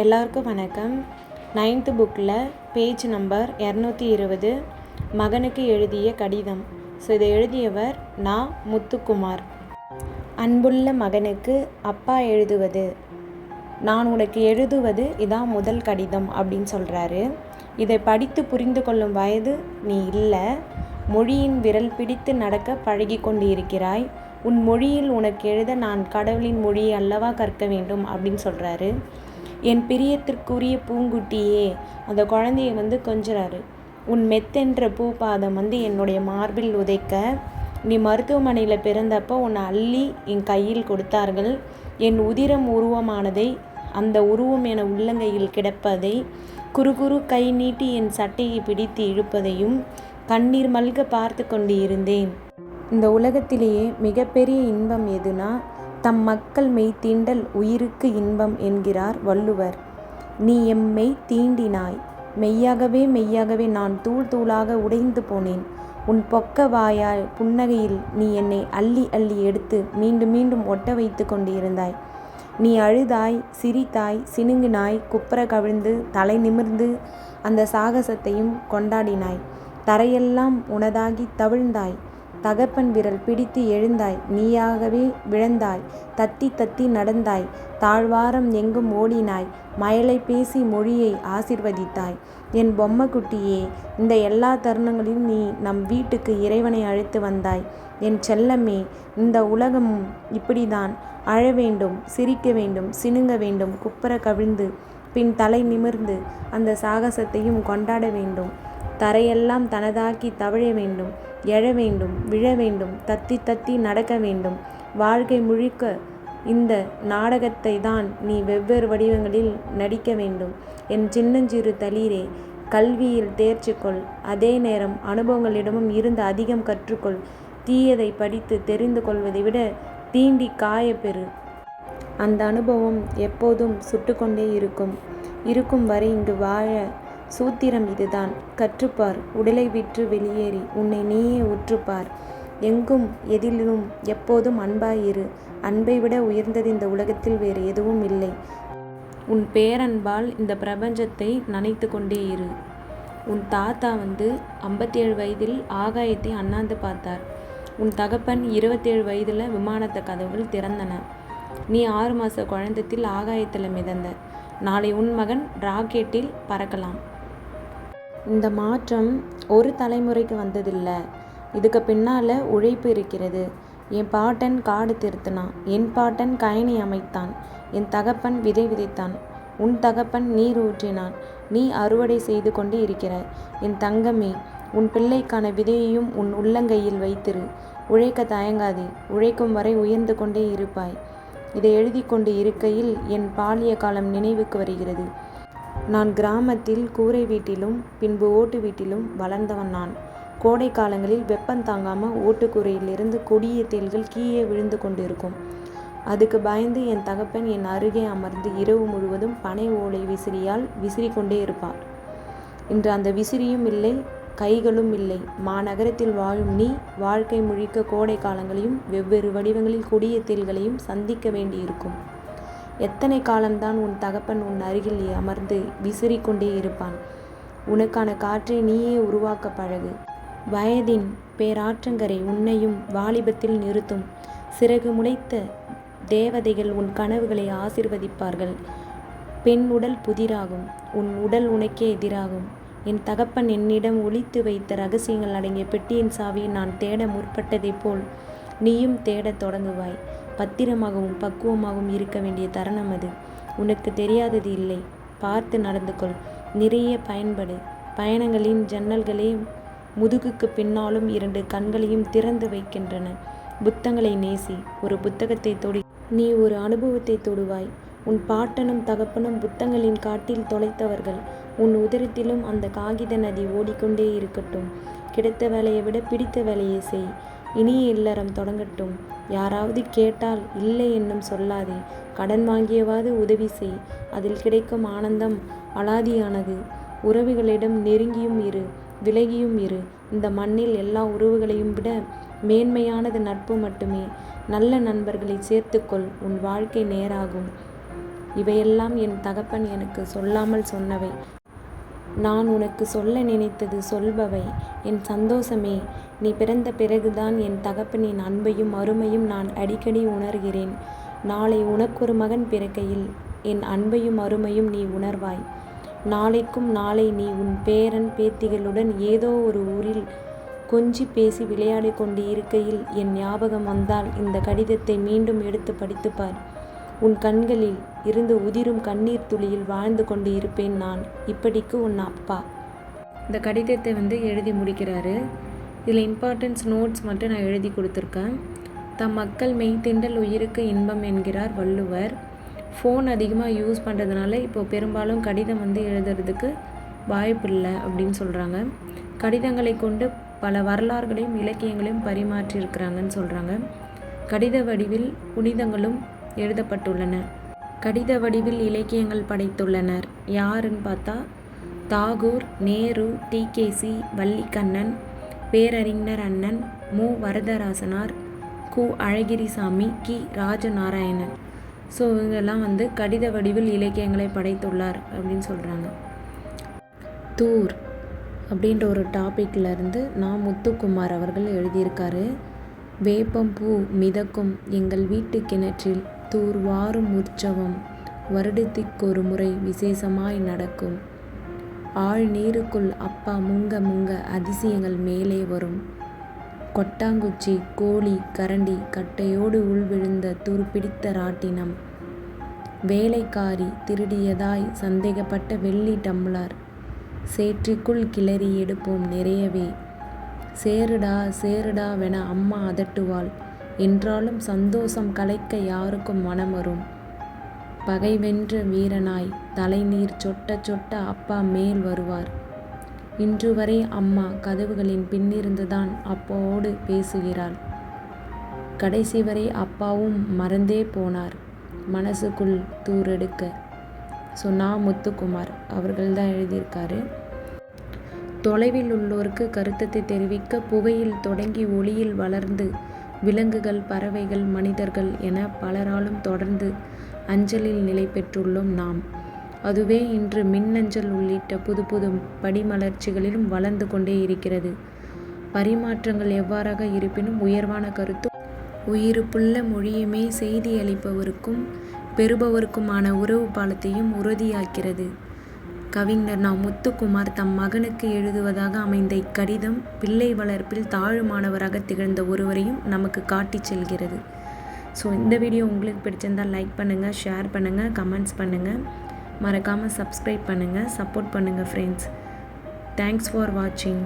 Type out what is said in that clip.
எல்லாருக்கும் வணக்கம். நைன்த்து புக்கில் பேஜ் நம்பர் இரநூத்தி இருபது மகனுக்கு எழுதிய கடிதம். ஸோ இதை எழுதியவர் நா. முத்துக்குமார். அன்புள்ள மகனுக்கு அப்பா எழுதுவது. நான் உனக்கு எழுதுவது இதான் முதல் கடிதம் அப்படின்னு சொல்கிறாரு இதை படித்து புரிந்து கொள்ளும் வயது நீ இல்லை. மொழியின் விரல் பிடித்து நடக்க பழகி கொண்டு இருக்கிறாய் உன் மொழியில் உனக்கு எழுத நான் கடவுளின் மொழியை அல்லவா கற்க வேண்டும் அப்படின்னு சொல்கிறாரு என் பிரியத்திற்குரிய பூங்குட்டியே அந்த குழந்தைய வந்து கொஞ்சறாரு. உன் மெத்தென்ற பூ பாதம் வந்து என்னுடைய மார்பில் உதைக்க நீ மருத்துவமனையில் பிறந்தப்போ உன்னை அள்ளி என் கையில் கொடுத்தார்கள். என் உதிரம் உருவமானதை அந்த உருவம் என உள்ளங்கையில் கிடப்பதை குறு குறு கை நீட்டி என் சட்டையை பிடித்து இழுப்பதையும் கண்ணீர் மல்க பார்த்து கொண்டு இருந்தேன் இந்த உலகத்திலேயே மிகப்பெரிய இன்பம் எதுனா தம் மக்கள் மெய் தீண்டல் உயிருக்கு இன்பம் என்கிறார் வள்ளுவர். நீ எம்மை தீண்டினாய். மெய்யாகவே மெய்யாகவே நான் தூள் தூளாக உடைந்து போனேன். உன் பொக்க வாயால் புன்னகையில் நீ என்னை அள்ளி அள்ளி எடுத்து மீண்டும் மீண்டும் ஒட்ட வைத்து கொண்டிருந்தாய். நீ அழுதாய் சிரித்தாய் சினுங்கினாய் குப்புற கவிழ்ந்து தலை நிமிர்ந்து அந்த சாகசத்தையும் கொண்டாடினாய். தரையெல்லாம் உனதாகி தவிழ்ந்தாய். தகப்பன் விரல் பிடித்து எழுந்தாய். நீயாகவே விழுந்தாய். தத்தி தத்தி நடந்தாய். தாழ்வாரம் எங்கும் ஓடினாய். மயலை பேசி மொழியை ஆசிர்வதித்தாய். என் பொம்மைக்குட்டியே இந்த எல்லா தருணங்களிலும் நீ நம் வீட்டுக்கு இறைவனை அழைத்து வந்தாய். என் செல்லமே இந்த உலகமும் இப்படிதான் அழ வேண்டும் சிரிக்க வேண்டும் சினுங்க வேண்டும் குப்புற கவிழ்ந்து பின் தலை நிமிர்ந்து அந்த சாகசத்தையும் கொண்டாட வேண்டும். தரையெல்லாம் தனதாக்கி தவழ வேண்டும். எழ வேண்டும் விழ வேண்டும் தத்தி தத்தி நடக்க வேண்டும். வாழ்க்கை முழுக்க இந்த நாடகத்தை தான் நீ வெவ்வேறு வடிவங்களில் நடிக்க வேண்டும். என் சின்னஞ்சிறு தளிரே கல்வியில் தேர்ச்சி கொள் அதே நேரம் அனுபவங்களிடமும் இருந்து அதிகம் கற்றுக்கொள். தீயதை படித்து தெரிந்து கொள்வதை விட தீண்டி காயப்பெறு அந்த அனுபவம் எப்போதும் சுட்டுக்கொண்டே இருக்கும். இருக்கும் வரை இங்கு வாழ சூத்திரம் இதுதான். கற்றுப்பார். உடலை விற்று வெளியேறி உன்னை நீயே உற்றுப்பார் எங்கும் எதிலும் எப்போதும் அன்பாயிரு அன்பை விட உயர்ந்தது இந்த உலகத்தில் வேறு எதுவும் இல்லை. உன் பேரன்பால் இந்த பிரபஞ்சத்தை நனைத்து கொண்டே இரு. உன் தாத்தா வந்து ஐம்பத்தேழு வயதில் ஆகாயத்தை அண்ணாந்து பார்த்தார். உன் தகப்பன் இருபத்தேழு வயதில் விமானத்தை கதவுகள் திறந்தன. நீ ஆறு மாத குழந்தத்தில் ஆகாயத்தில் மிதந்த. நாளை உன் மகன் ராக்கெட்டில் பறக்கலாம். இந்த மாற்றம் ஒரு தலைமுறைக்கு வந்ததில்லை. இதுக்கு பின்னால் உழைப்பு இருக்கிறது. என் பாட்டன் காடு திருத்தினான். என் பாட்டன் கயனி அமைத்தான். என் தகப்பன் விதை விதைத்தான். உன் தகப்பன் நீர் ஊற்றினான். நீ அறுவடை செய்து கொண்டு இருக்கிறாய். என் தங்கமே உன் பிள்ளைக்கான விதையையும் உன் உள்ளங்கையில் வைத்திரு. உழைக்க தயங்காதே. உழைக்கும் வரை உயர்ந்து கொண்டே இருப்பாய். இதை எழுதி கொண்டு இருக்கையில் என் பாலிய காலம் நினைவுக்கு வருகிறது. நான் கிராமத்தில் கூரை வீட்டிலும் பின்பு ஓட்டு வீட்டிலும் வளர்ந்தவன் நான். கோடை காலங்களில் வெப்பம் தாங்காமல் ஓட்டுக்கூரையிலிருந்து கொடிய தேள்கள் கீழே விழுந்து கொண்டிருக்கும். அதுக்கு பயந்து என் தகப்பன் என் அருகே அமர்ந்து இரவு முழுவதும் பனை ஓலை விசிறியால் விசிறி கொண்டே இருப்பார். இன்று அந்த விசிறியும் இல்லை கைகளும் இல்லை. மாநகரத்தில் வாழும் நீ வாழ்க்கை முழிக்க கோடை காலங்களையும் வெவ்வேறு வடிவங்களில் கொடிய தேள்களையும் சந்திக்க வேண்டியிருக்கும். எத்தனை காலம்தான் உன் தகப்பன் உன் அருகில் அமர்ந்து விசிறி கொண்டே இருப்பான்? உனக்கான காற்றை நீயே உருவாக்க பழகு. வயதின் பேராற்றங்கரை உன்னையும் வாலிபத்தில் நிறுத்தும். சிறகு முளைத்த தேவதைகள் உன் கனவுகளை ஆசிர்வதிப்பார்கள். பெண் உடல் புதிராகும். உன் உடல் உனக்கே எதிராகும். என் தகப்பன் என்னிடம் ஒழித்து வைத்த ரகசியங்கள் அடங்கிய பெட்டியின் சாவியை நான் தேட முற்பட்டதைப் போல் நீயும் தேடத் தொடங்குவாய். பத்திரமாகவும் பக்குவமாகவும் இருக்க வேண்டிய தருணம் அது. உனக்கு தெரியாதது இல்லை. பார்த்து நடந்து கொள் நிறைய பயன்படு. பயணங்களின் ஜன்னல்களே முதுகுக்கு பின்னாலும் இரண்டு கண்களையும் திறந்து வைக்கின்றன. புத்தங்களை நேசி. ஒரு புத்தகத்தை தொடி. நீ ஒரு அனுபவத்தை தொடுவாய். உன் பாட்டனும் தகப்பனும் புத்தங்களின் காட்டில் தொலைத்தவர்கள். உன் உதரத்திலும் அந்த காகித நதி ஓடிக்கொண்டே இருக்கட்டும். கிடைத்த வேலையை விட பிடித்த வேலையை செய். இனிய இல்லறம் தொடங்கட்டும். யாராவது கேட்டால் இல்லை என்னும் சொல்லாதே. கடன் வாங்கியவாது உதவி செய். அதில் கிடைக்கும் ஆனந்தம் அலாதியானது. உறவுகளிடம் நெருங்கியும் இரு விலகியும் இரு. இந்த மண்ணில் எல்லா உறவுகளையும் விட மேன்மையானது நட்பு மட்டுமே. நல்ல நண்பர்களை சேர்த்துக்கொள். உன் வாழ்க்கை நேராகும். இவையெல்லாம் என் தகப்பன் எனக்கு சொல்லாமல் சொன்னவை. நான் உனக்கு சொல்ல நினைத்தது சொல்பவை. என் சந்தோஷமே. நீ பிறந்த பிறகுதான் என் தகப்பனின் அன்பையும் அருமையும் நான் அடிக்கடி உணர்கிறேன். நாளை உனக்கொரு மகன் பிறக்கையில் என் அன்பையும் அருமையும் நீ உணர்வாய். நாளைக்கும் நாளை நீ உன் பேரன் பேத்திகளுடன் ஏதோ ஒரு ஊரில் கொஞ்சி பேசி விளையாடி கொண்டு இருக்கையில் என் ஞாபகம் வந்தால் இந்த கடிதத்தை மீண்டும் எடுத்து படித்துப்பார் உன் கண்களில் இருந்து உதிரும் கண்ணீர் துளியில் வாழ்ந்து கொண்டு இருப்பேன் நான். இப்படிக்கு உன் அப்பா. இந்த கடிதத்தை வந்து எழுதி முடிக்கிறாரு. இதில் இம்பார்ட்டன்ஸ் நோட்ஸ் மட்டும் நான் எழுதி கொடுத்துருக்கேன். தம் மக்கள் மெய்த்திண்டல் உயிருக்கு இன்பம் என்கிறார் வள்ளுவர். ஃபோன் அதிகமாக யூஸ் பண்ணுறதுனால இப்போது பெரும்பாலும் கடிதம் வந்து எழுதுறதுக்கு வாய்ப்பு இல்லை அப்படின்னு சொல்கிறாங்க கடிதங்களை கொண்டு பல வரலாறுகளையும் இலக்கியங்களையும் பரிமாற்றியிருக்கிறாங்கன்னு சொல்கிறாங்க கடித வடிவில் புனிதங்களும் எழுதப்பட்டுள்ளன. கடித வடிவில் இலக்கியங்கள் படைத்துள்ளனர். யாருன்னு பார்த்தா தாகூர் நேரு டிகேசி வள்ளிக்கண்ணன் பேரறிஞர் அண்ணன் மு. வரதராசனார் கு. அழகிரிசாமி கி. ராஜநாராயணன். ஸோ இவங்கெல்லாம் வந்து கடித வடிவில் இலக்கியங்களை படைத்துள்ளார் அப்படின்னு சொல்கிறாங்க தூர் அப்படின்ற ஒரு டாப்பிக்கில் இருந்து நான் முத்துக்குமார் அவர்கள் எழுதியிருக்காரு வேப்பம் பூ மிதக்கும் எங்கள் வீட்டு கிணற்றில் தூர் வாரும் உற்சவம் வருடத்திற்கொரு முறை விசேஷமாய் நடக்கும். ஆழ் நீருக்குள் அப்பா முங்க முங்க அதிசயங்கள் மேலே வரும். கொட்டாங்குச்சி கோழி கரண்டி கட்டையோடு உள்விழுந்த துருப்பிடித்த ராட்டினம். வேலைக்காரி திருடியதாய் சந்தேகப்பட்ட வெள்ளி டம்ளர். சேற்றிக்குள் கிளறி எடுப்போம் நிறையவே. சேருடா சேருடாவென அம்மா அதட்டுவாள். என்றாலும் சந்தோஷம் கலைக்க யாருக்கும் மனம் வரும் பகை வென்ற வீரனாய் தலைநீர் சொட்ட சொட்ட அப்பா மேல் வருவார். இன்று வரை அம்மா கதவுகளின் பின்னிருந்துதான் அப்பாவோடு பேசுகிறாள். கடைசி வரை அப்பாவும் மறந்தே போனார். மனசுக்குள் தூரெடுக்க சொன்னா முத்துக்குமார். அவர்கள் தான் எழுதியிருக்காரு. தொலைவில் உள்ளோருக்கு கருத்தத்தை தெரிவிக்க புகையில் தொடங்கி ஒளியில் வளர்ந்து விலங்குகள் பறவைகள் மனிதர்கள் என பலராலும் தொடர்ந்து அஞ்சலில் நிலை பெற்றுள்ளோம் நாம். அதுவே இன்று மின்னஞ்சல் உள்ளிட்ட புது புது படிமலர்ச்சிகளிலும் வளர்ந்து கொண்டே இருக்கிறது. பரிமாற்றங்கள் எவ்வாறாக இருப்பினும் உயர்வான கருத்து. உயிருப்புள்ள மொழியுமே செய்தி அளிப்பவருக்கும் பெறுபவருக்குமான உறவு பாலத்தையும் உறுதியாக்கிறது. கவிஞர் நா. முத்துக்குமார் தம் மகனுக்கு எழுதுவதாக அமைந்த இக்கடிதம் பிள்ளை வளர்ப்பில் தாழுமானவராக திகழ்ந்த ஒருவரையும் நமக்கு காட்டிச் செல்கிறது. ஸோ இந்த வீடியோ உங்களுக்கு பிடிச்சிருந்தால் லைக் பண்ணுங்கள் ஷேர் பண்ணுங்கள் கமெண்ட்ஸ் பண்ணுங்கள் மறக்காமல் சப்ஸ்கிரைப் பண்ணுங்கள் சப்போர்ட் பண்ணுங்கள் ஃப்ரெண்ட்ஸ் தேங்க்ஸ் ஃபார் வாட்சிங்